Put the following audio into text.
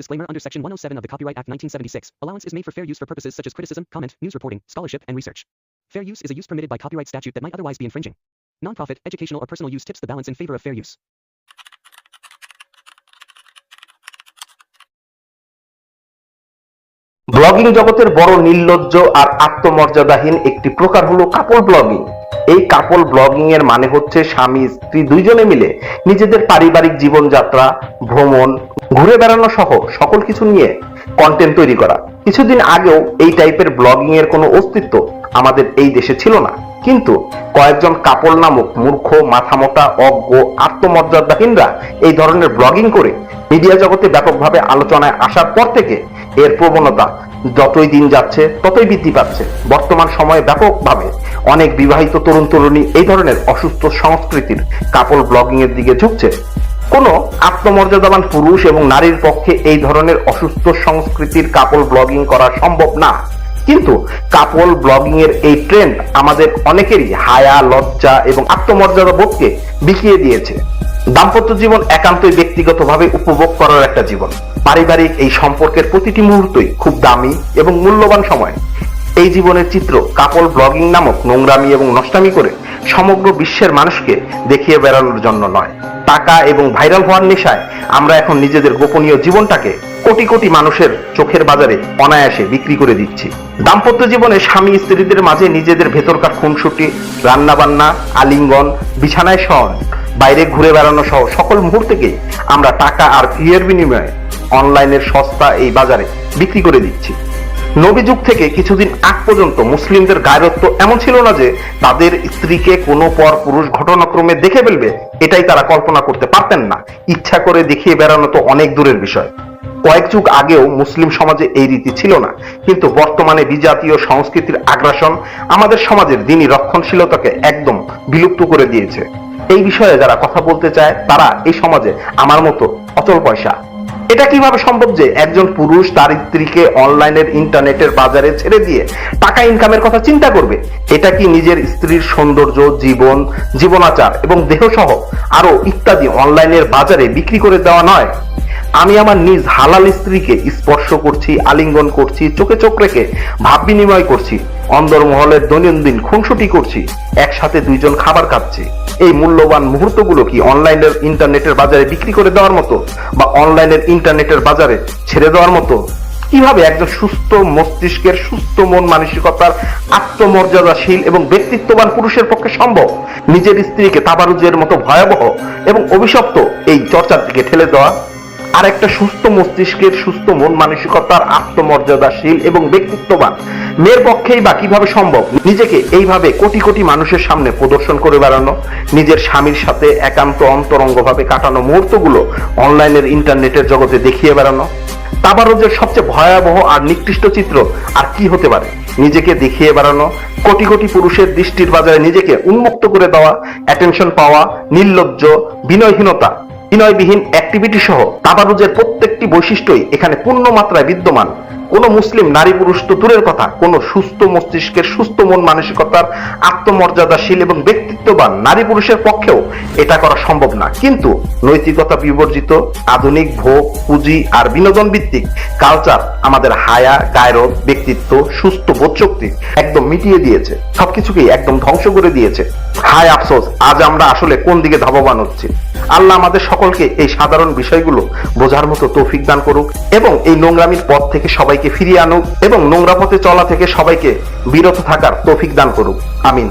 Disclaimer under Section 107 of the Copyright Act 1976. Allowance is made for fair use for purposes such as criticism, comment, news reporting, scholarship, and research. Fair use is a use permitted by copyright statute that might otherwise be infringing. Nonprofit, educational, or personal use tips the balance in favor of fair use. Blogging জগতের বড় নির্লজ্জ আর আত্মমর্যাদাহীন একটি প্রকার হলো couple blogging এই couple blogging এর মানে হচ্ছে স্বামী স্ত্রী দুইজনে মিলে নিজেদের পারিবারিক জীবনযাত্রা ভ্রমণ ঘুরে বেড়ানো সহ সকল কিছু নিয়ে কন্টেন্ট তৈরি করা। কিছুদিন আগেও এই টাইপের ব্লগিং এর কোনো অস্তিত্ব আমাদের এই দেশে ছিল না। কিন্তু কয়েকজন কাপল নামক মূর্খ, মাথামোটা, অজ্ঞ, আত্মমর্যাদাহীনরা এই ধরনের ব্লগিং করে মিডিয়া জগতে ব্যাপকভাবে আলোচনায় আসার পর থেকে এর প্রবণতা যতই দিন যাচ্ছে, ততই বৃদ্ধি পাচ্ছে। বর্তমান সময়ে ব্যাপকভাবে অনেক বিবাহিত তরুণ তরুণী এই ধরনের অসুস্থ সংস্কৃতির কাপল ব্লগিং এর দিকে ঝুঁকছে। কোনো আত্মমর্যাদাবান পুরুষ এবং নারীর পক্ষে এই ধরনের অসুস্থ সংস্কৃতির কাপল ব্লগিং করা সম্ভব না। কিন্তু কাপল ব্লগিং এর এই ট্রেন্ড আমাদের অনেকেরই হায়া, লজ্জা এবং আত্মমর্যাদা বোধকে বিকিয়ে দিয়েছে। দাম্পত্য জীবন একান্তই ব্যক্তিগতভাবে উপভোগ করার একটা জীবন। পারিবারিক এই সম্পর্কের প্রতিটি মুহূর্তই খুব দামি এবং মূল্যবান সময়। এই জীবনের চিত্র কাপল ব্লগিং নামক নোংরামি এবং নষ্টামি করে সমগ্র বিশ্বের মানুষকে দেখিয়ে বেড়ানোর জন্য নয়। টাকা এবং ভাইরাল হওয়ার নেশায় আমরা এখন নিজেদের গোপনীয় জীবনটাকে কোটি কোটি মানুষের চোখের বাজারে অনায়াসে বিক্রি করে দিচ্ছি। দাম্পত্য জীবনে স্বামী স্ত্রীদের মাঝে নিজেদের ভেতরকার খুনসুটি, রান্নাবান্না, আলিঙ্গন, বিছানায় শয়ন, বাইরে ঘুরে বেড়ানো সহ সকল মুহূর্তকে আমরা টাকা আর ফিয়ের বিনিময়ে অনলাইনের সস্তা এই বাজারে বিক্রি করে দিচ্ছি। নবী যুগ থেকে কিছুদিন আগ পর্যন্ত মুসলিমদের গায়রত্ব এমন ছিল না যে তাদের স্ত্রীকে কোনো পর পুরুষ ঘটনাক্রমে দেখে ফেলবে, এটাই তারা কল্পনা করতে পারতেন না। ইচ্ছা করে দেখিয়ে বেড়ানো তো অনেক দূরের বিষয়। কয়েক যুগ আগেও মুসলিম সমাজে এই রীতি ছিল না। কিন্তু বর্তমানে বিজাতীয় সংস্কৃতির আগ্রাসন আমাদের সমাজের দিনই রক্ষণশীলতাকে একদম বিলুপ্ত করে দিয়েছে। এই বিষয়ে যারা কথা বলতে চায়, তারা এই সমাজে আমার মতো অচল পয়সা এটা কীভাবে সম্ভব যে একজন পুরুষ তার স্ত্রীকে অনলাইনের ইন্টারনেটের বাজারে ছেড়ে দিয়ে টাকা ইনকামের কথা চিন্তা করবে? এটা কি নিজের স্ত্রীর সৌন্দর্য, জীবন, জীবনাচার এবং দেহসহ আরও ইত্যাদি অনলাইনের বাজারে বিক্রি করে দেওয়া নয়? আমি আমার নিজ হালাল স্ত্রীকে স্পর্শ করছি, আলিঙ্গন করছি, চোখে চোখ রেখে ভাব বিনিময় করছি, অন্দরমহলের দৈনন্দিন খুনসুটি করছি, একসাথে দুইজন খাবার খাচ্ছি। এই মূল্যবান মুহূর্তগুলো কি অনলাইনের ইন্টারনেটের বাজারে বিক্রি করে দেওয়ার মতো? বা অনলাইনের ইন্টারনেটের বাজারে ছেড়ে দেওয়ার মতো? কীভাবে একজন সুস্থ মস্তিষ্কের সুস্থ মন মানসিকতার আত্মমর্যাদাশীল এবং ব্যক্তিত্ববান পুরুষের পক্ষে সম্ভব? নিজের স্ত্রীকে তাবারুজের মতো ভয়াবহ এবং অভিশপ্ত এই চর্চার দিকে ঠেলে দেওয়া আর একটা সুস্থ মস্তিষ্কের সুস্থ মন, মানসিকতার আত্মমর্যাদাশীল এবং ব্যক্তিত্ববান। মেয়ের পক্ষেই বা কীভাবে সম্ভব? নিজেকে এইভাবে কোটি কোটি মানুষের সামনে প্রদর্শন করে বেড়ানো, নিজের স্বামীর সাথে একান্ত অন্তরঙ্গভাবে কাটানো মুহূর্তগুলো অনলাইনের, ইন্টারনেটের জগতে দেখিয়ে বেড়ানো। তাবারুজের সবচেয়ে ভয়াবহ আর নিকৃষ্ট চিত্র আর কি হতে পারে? নিজেকে দেখিয়ে বেড়ানো, কোটি কোটি পুরুষের দৃষ্টির বাজারে নিজেকে উন্মুক্ত করে দেওয়া অ্যাটেনশন পাওয়া, নির্লজ্জ, বিনয়হীনতা। বিনয়বিহীন অ্যাক্টিভিটি সহ তাবারুজের প্রত্যেকটি বৈশিষ্ট্যই এখানে পূর্ণ মাত্রায় বিদ্যমান। কোন মুসলিম নারী পুরুষ তো দূরের কথা। কোন সুস্থ মস্তিষ্কের সুস্থ মন মানসিকতার আত্মমর্যাদাশীল এবং ব্যক্তিত্ববান নারী পুরুষের পক্ষেও এটা করা সম্ভব না। কিন্তু নৈতিকতা বিবর্জিত, আধুনিক ভোগ, পুঁজি আর বিনোদন ভিত্তিক কালচার আমাদের হায়া গায়রত ব্যক্তিত্ব, সুস্থ বোধশক্তি একদম মিটিয়ে দিয়েছে। সবকিছুকেই একদম ধ্বংস করে দিয়েছে। হায় আফসোস, আজ আমরা আসলে কোন দিকে ধাবমান হচ্ছি? আল্লাহ আমাদের সকলকে এই সাধারণ বিষয়গুলো বোঝার মতো তৌফিক দান করুক এবং এই নোংরামির পথ থেকে সবাইকে ফিরিয়ে আনুক এবং নোংরা পথে চলা থেকে সবাইকে বিরত থাকার তৌফিক দান করুক। আমিন।